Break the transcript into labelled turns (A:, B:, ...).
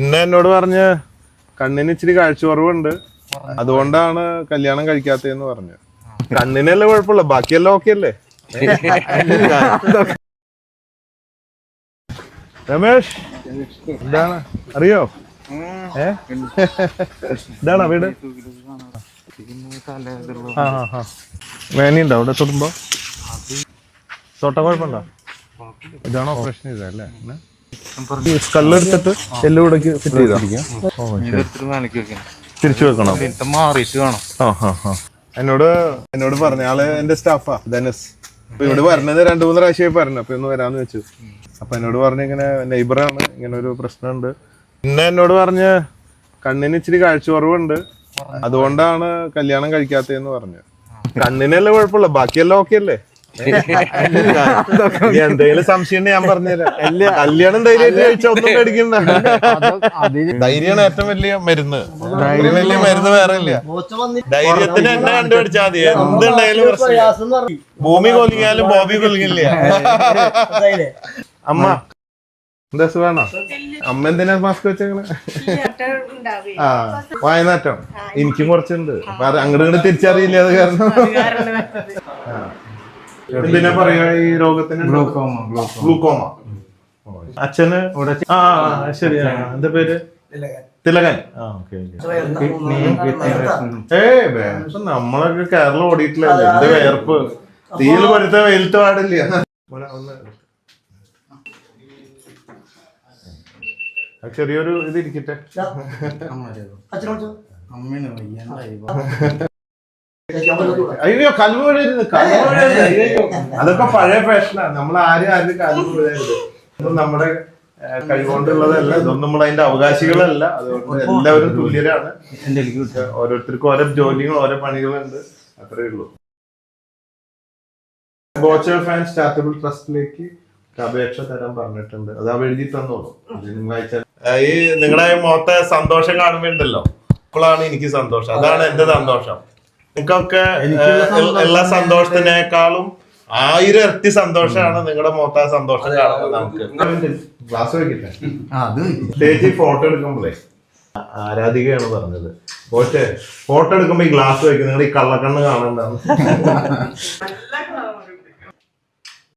A: പിന്നെ എന്നോട് പറഞ്ഞ് കണ്ണിന് ഇച്ചിരി കാഴ്ച കുറവുണ്ട് അതുകൊണ്ടാണ് കല്യാണം കഴിക്കാത്തതെന്ന് പറഞ്ഞു. കണ്ണിനല്ലേ കുഴപ്പമില്ല ബാക്കിയെല്ലാം ഓക്കെ അല്ലേ? രമേഷ് എന്താണ്? അറിയോ? ഏ? ഇതാണോ വീട്? വേനിണ്ടോ വേനയുണ്ടോ അവിടെ തൊടുമ്പോ? തൊട്ട കുഴപ്പമുണ്ടോ? ഇതാണോ ഓപ്പറേഷൻ ചെയ്തല്ലേ ഈ സ്കല്ലെടുത്തിട്ട് എല്ലാം ഇവിടേക്ക് ഫിറ്റ് ചെയ്താൽ. തിരിച്ചു വെക്കണം?
B: മാറിയിട്ട് വേണം.
A: എന്നോട് എന്നോട് പറഞ്ഞ ആൾ എന്റെ സ്റ്റാഫാ ധനസ്. അപ്പൊ ഇവിടെ വരണത് രണ്ടു മൂന്ന് പ്രാവശ്യമായി പറഞ്ഞു അപ്പൊ ഇന്ന് വരാന്ന് വെച്ചു. അപ്പൊ എന്നോട് പറഞ്ഞ ഇങ്ങനെ നെയ്ബറാണ് ഇങ്ങനെ ഒരു പ്രശ്നമുണ്ട്. പിന്നെ എന്നോട് പറഞ്ഞ് കണ്ണിന് ഇച്ചിരി കാഴ്ച കുറവുണ്ട് അതുകൊണ്ടാണ് കല്യാണം കഴിക്കാത്തതെന്ന് പറഞ്ഞു. കണ്ണിനല്ലേ കുഴപ്പമില്ല ബാക്കിയെല്ലാം ഓക്കെ അല്ലേ? എന്തെങ്കിലും സംശയം ഞാൻ പറഞ്ഞുതരാം. കല്യാണം ധൈര്യമായിട്ട് കഴിച്ചാൽ ഒന്നും പേടിക്കണ്ട. ധൈര്യമാണ് ഏറ്റവും വലിയ മരുന്ന്. വലിയ മരുന്ന് വേറെ ഇല്ല. ധൈര്യത്തിന് എന്നെ കണ്ടുപിടിച്ചാൽ മതി. എന്തുണ്ടായാലും പ്രശ്നം. ഭൂമി കൊല്ലിയാലും ബോബി കൊല്ലില്ല അമ്മ. എന്താ സുഖാണോ? അമ്മ എന്തിനാ മാസ്ക് വെച്ചേക്കണേ? ആ വായനാറ്റം എനിക്കും കുറച്ചുണ്ട്. അപ്പൊ അത് അങ്ങോട്ട് ഇങ്ങോട്ട് തിരിച്ചറിയില്ല അത് കാരണം. ആ. എന്തിനാ പറയാ ഈ രോഗത്തിന് ഗ്ലൂക്കോമ അച്ഛന് ഇവിടെ ആ, ശരിയാ. എന്താ പേര്? തിലകൻ. ഏയ് വേഷം നമ്മളൊക്കെ കേരളം ഓടിയിട്ടില്ല എന്ത് വേർപ്പ് തീയിൽ കൊടുത്ത വെയിലത്ത് പാടില്ല. ചെറിയൊരു ഇത്. ഇരിക്കട്ടെ അമ്മേനെ കൽവ് വീഴരുത് കൽവ് വീഴരുത് അയ്യോ അതൊക്കെ പഴയ ഫാഷനാണ് നമ്മൾ ആരും ആരും കൽവ് വീഴരുത് നമ്മുടെ കഴിവുകൊണ്ടുള്ളതല്ല. ഇതൊന്നും നമ്മൾ അതിന്റെ അവകാശികളല്ല. അതുകൊണ്ട് എല്ലാവരും തുല്യരാണ്. ഓരോരുത്തർക്കും ഓരോ ജോലികൾ ഓരോ പണികളുണ്ട്. അത്രേ ഉള്ളൂ. ബോച്ചർ ഫാൻസ് ചാരിറ്റബിൾ ട്രസ്റ്റിലേക്ക് അപേക്ഷ തരാൻ പറഞ്ഞിട്ടുണ്ട്. അത് അവ എഴുതി തന്നോളൂ ഈ നിങ്ങളുടെ മുഖത്തെ സന്തോഷം കാണുമ്പോണ്ടല്ലോ അപ്പോഴാണ് എനിക്ക് സന്തോഷം. അതാണ് എന്റെ സന്തോഷം. നിങ്ങൾക്കൊക്കെ എല്ലാ സന്തോഷത്തിനേക്കാളും ആയിരം ഇരട്ടി സന്തോഷമാണ് നിങ്ങളുടെ മൊത്ത സന്തോഷം കാണുമ്പോൾ നമുക്ക്. ഗ്ലാസ് വെക്കട്ടെ? സ്റ്റേജിൽ ഫോട്ടോ എടുക്കുമ്പോഴേ ആരാധികയാണ് പറഞ്ഞത്. പക്ഷേ ഫോട്ടോ എടുക്കുമ്പോ ഈ ഗ്ലാസ് വെക്കും നിങ്ങൾ ഈ കള്ളക്കണ്ണ് കാണണ്ടാന്ന്.